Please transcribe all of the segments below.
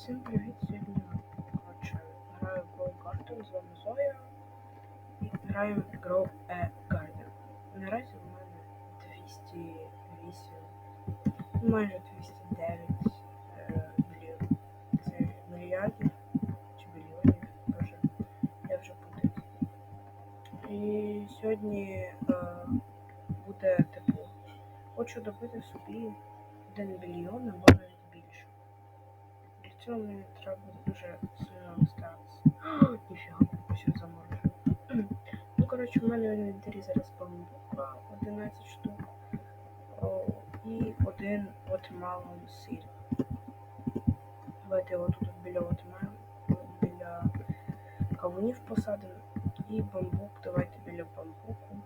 Всім привіт! Сьогодні коротше, граю в Go Garden, з вами Зоя. І граємо в гру E Garden. Наразі в мене 208, ну, майже 209 е, мільйонів. Це мільярдів чи мільйонів, боже, я вже путаюсь. І сьогодні е, буде типу, хочу добити собі 1 мільйон або цього мені треба дуже сильно старатися. Ніфіга, ще заморожу. Ну, коротше, в мене в інвентарі зараз бамбука 11 штук. О, і один отмалон сир. Давайте його тут біля отмалон, біля кавунів посадимо. І бамбук, давайте біля бамбуку.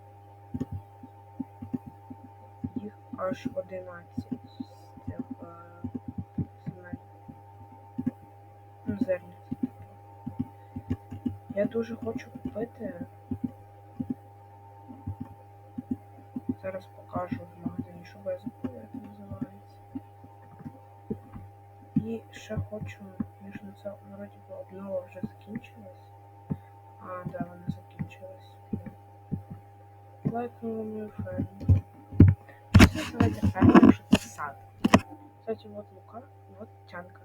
Їх аж 11 Я дуже хочу купити. Зараз покажу в магазині, що я забула, як це називається. І ще хочу, ніж на це вроді би обнова вже закінчилась. А, да, вона закінчилась. Лайкнула мою ферму. Що це називається ферма, якщо це сад? Кстати, вот лука, вот тянка.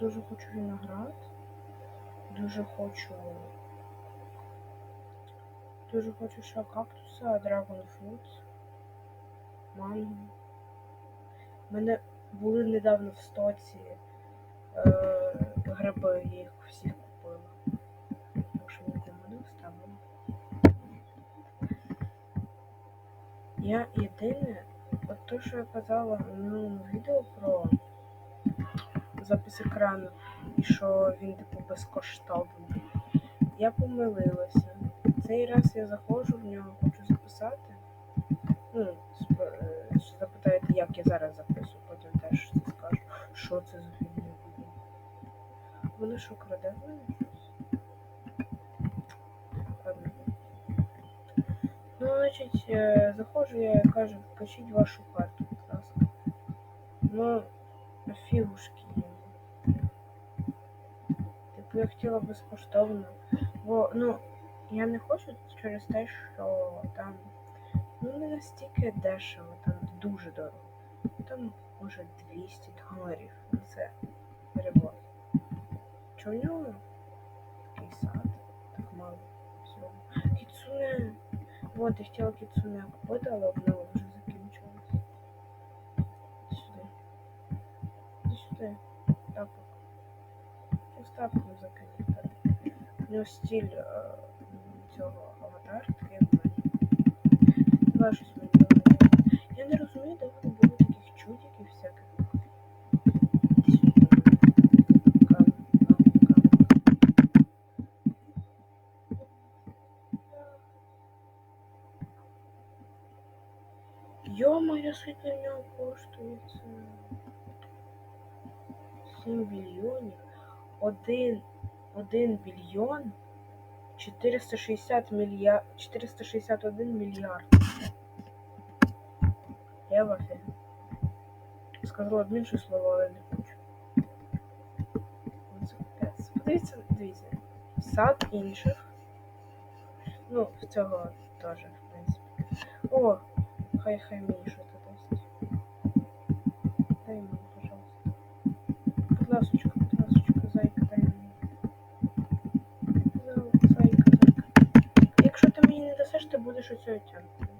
Дуже хочу виноград. Дуже хочу. Дуже хочу ще кактуса, драгонфрут, манго. У мене були недавно в стоці е, гриби, я їх всіх купила. Так що нікому не оставила. Я єдине, от то, що я казала в минулому відео про запис екрану, і що він типу безкоштовний. Я помилилася. Цей раз я заходжу в нього, хочу записати. Ну, е, запитаєте, як я зараз записую, потім теж це скажу, що це за фігня буде. Воно що краде мене щось? Ну, значить, е, заходжу я і кажу, вкачіть вашу карту, будь ласка. Ну, фігушки я хотіла безкоштовно. Бо, ну, я не хочу через те, що там ну не настільки дешево, там дуже дорого. Там може 200 доларів. Це перебор. Чого в нього такий сад? Так мало всього. Кіцуне. Вот, я хотіла кіцуне купити, але обнова вже закінчилась. Сюди. Сюди. достатньо закидати. У нього стіль цього э, аватарки. Два щось мені. Я не розумію, де вони беруть таких чудиків всяких. Ё-моё, сколько у него коштует? 7 миллионов. Один один мільйон 460 мільярд 461 мільярд. Я в афі. Сказала одне інше слово, але не хочу. Ну, Подивіться, дивіться. Сад інших. Ну, в цього теж, в принципі. О, хай хай мені щось. Будеш оцею тянкою.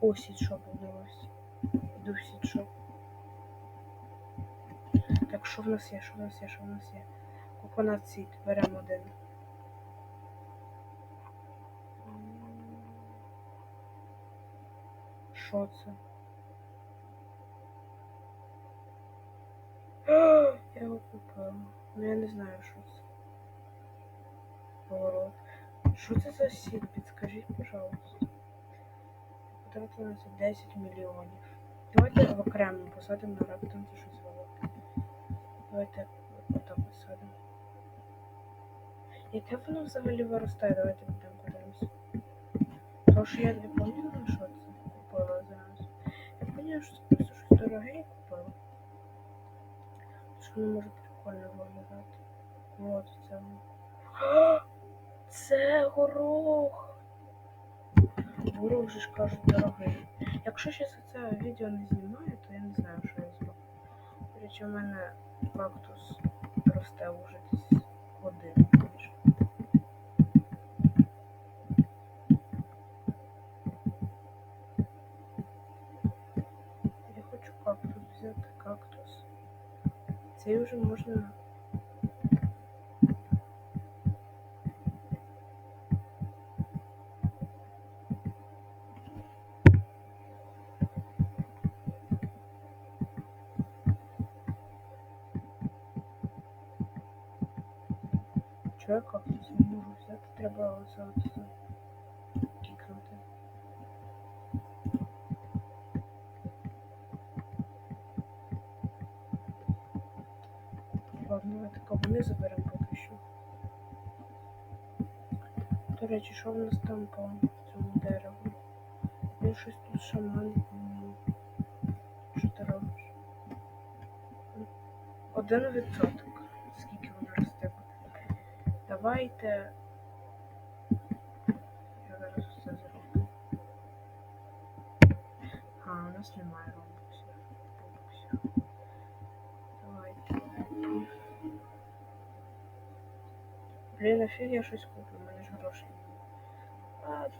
О, сітшоп обновився. Іду в сітшоп. Так, що в нас є, що в нас є, що в нас є? Коконат сіт, беремо один. Що це? Я його купила. Ну я не знаю, що це. Поворот. Що це за сіт? Підскажіть, пожалуйста. Це 10 мільйонів. Давайте в окремо посадимо на раптом це щось велике. Давайте отак посадимо. Яке воно взагалі виростає? Давайте підемо подивимось. Тому що я не пам'ятаю, що це купила зараз. я ж просто щось дороге і купила. Що не може прикольно виглядати. Вот це. Це горох. Горох же ж кажуть дорогий. Якщо ще це відео не знімаю, то я не знаю, що я зроблю. До речі, у мене кактус росте вже десь годину. Я хочу кактус взяти кактус. Цей вже можна. Я кактус не можу взяти? Треба оце все кікнути. Ладно, давайте кавуни заберемо поки що. До речі, що в нас там по цьому дереву? Він щось тут шаман. Що ти робиш? Один відсоток. Скільки воно росте буде. Давайте. Я зараз все зроблю. А, у нас немає робоксів. Давайте. Блін, нафіг я щось куплю, у мене ж грошей. Ладно.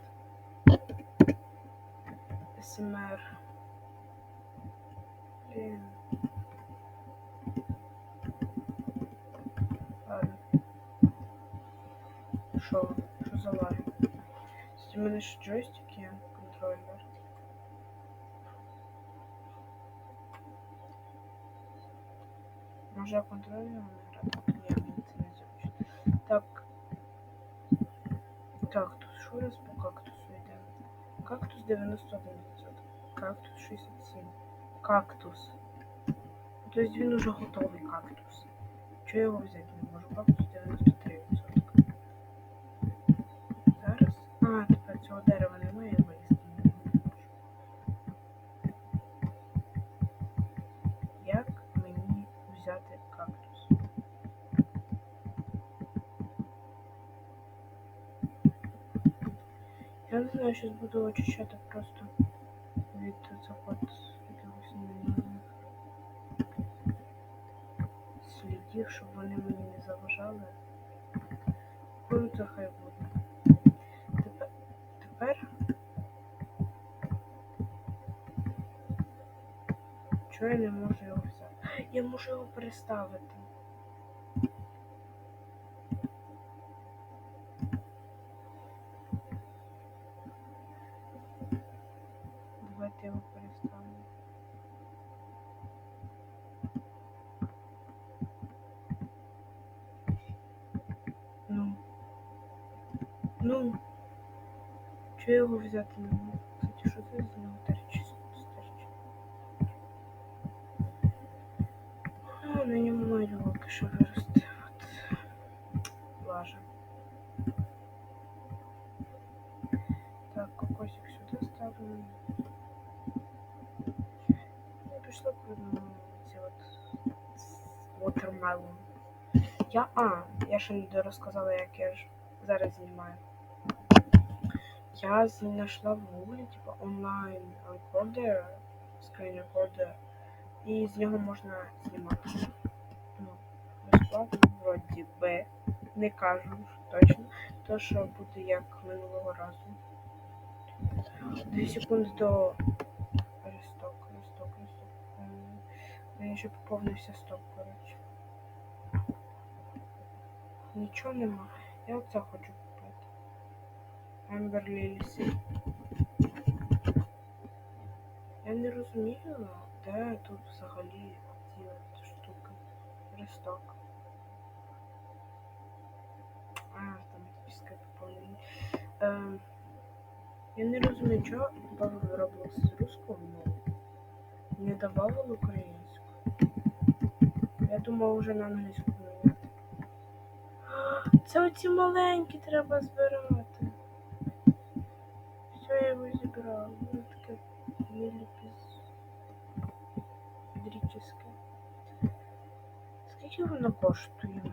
СМР. Блін. Лай? У мене ж джойстик є, контролер. Може я контролером грати? Ні, мені це не зручно. Так. Кактус. Що нас по кактусу йде? Кактус 91%. Кактус 67. Кактус. Тобто він уже готовий кактус. Чого я його взяти не можу? Кактус 93%. Зараз. А, тепер цього дерева немає, я вилізти не можу. Як мені взяти кактус? Я не знаю, зараз буду очищати просто від цих от якихось слідів, щоб вони мені не заважали. Ну, це хай буде. Чого я не можу його взяти? Я можу його переставити. Давайте його переставимо. Ну. Ну. Чого я його взяти не можу? На ньому мають поки що вирости. От. Лажа. Так, кокосик сюди ставимо. Я пішла про ці от watermelon. Я, а, я ще не розказала, як я ж зараз знімаю. Я знайшла в гуглі, типу, онлайн рекордер, скрін рекордер, і з нього можна знімати. Безплатно, вроді би. Не кажу точно. То, що буде як минулого разу. Дві секунди до ресток, ресток, ресток. Ем, Мені ще поповнився сток, коротше. Нічого нема. Я оце хочу купити. Ембер Лілісі. Я не розумію, де тут взагалі ці от штуки. Ресток автоматическое пополнение. Е, ем, я не розумію, чого додавали Roblox з русского мови. Не додавали українську. Я думав вже на англійську міняти. Це оці маленькі треба збирати. Все, я його зібрала. Воно таке міліпіздрічне. Скільки воно коштує?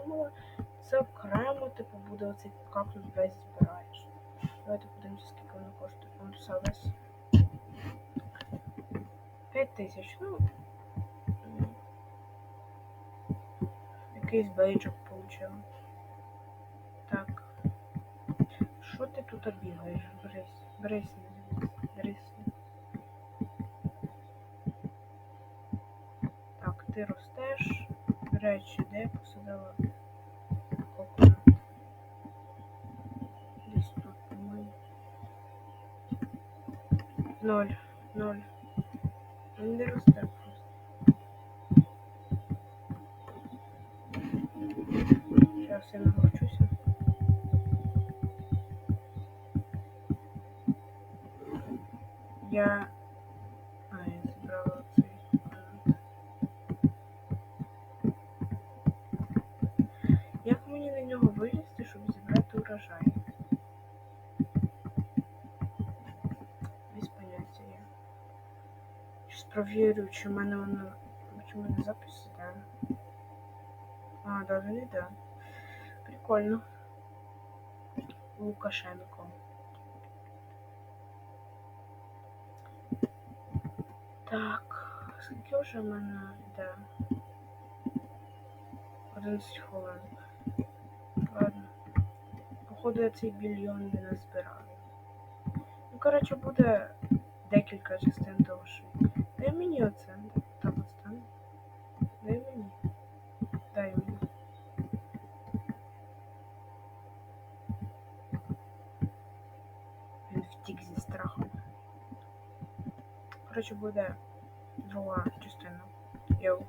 Думала, це окремо, типу, буде оцей кактус весь збираєш. Давайте подивимося, скільки воно коштує. Фунтуса весь. 5 тисяч, ну. Якийсь бейджик получив. Так. Що ти тут бігаєш? Брись, брись, брись. Так, ти ростеш. До речі, де я посадила коконат? Десь тут, по-моєму. Ноль, ноль. Він не росте просто. Зараз я наловчуся. Я. провірю, чи в мене воно. Чи в мене запис іде. А, да, він іде. Прикольно. Лукашенко. Так, скільки вже в мене йде? 11 хвилин. Ладно. Походу я цей більйон не назбираю. Ну, коротше, буде декілька частин що. Дай мені оце. Так от стане. Дай мені. Дай мені. Він втік зі страху. Коротше, буде друга частина. Йоу.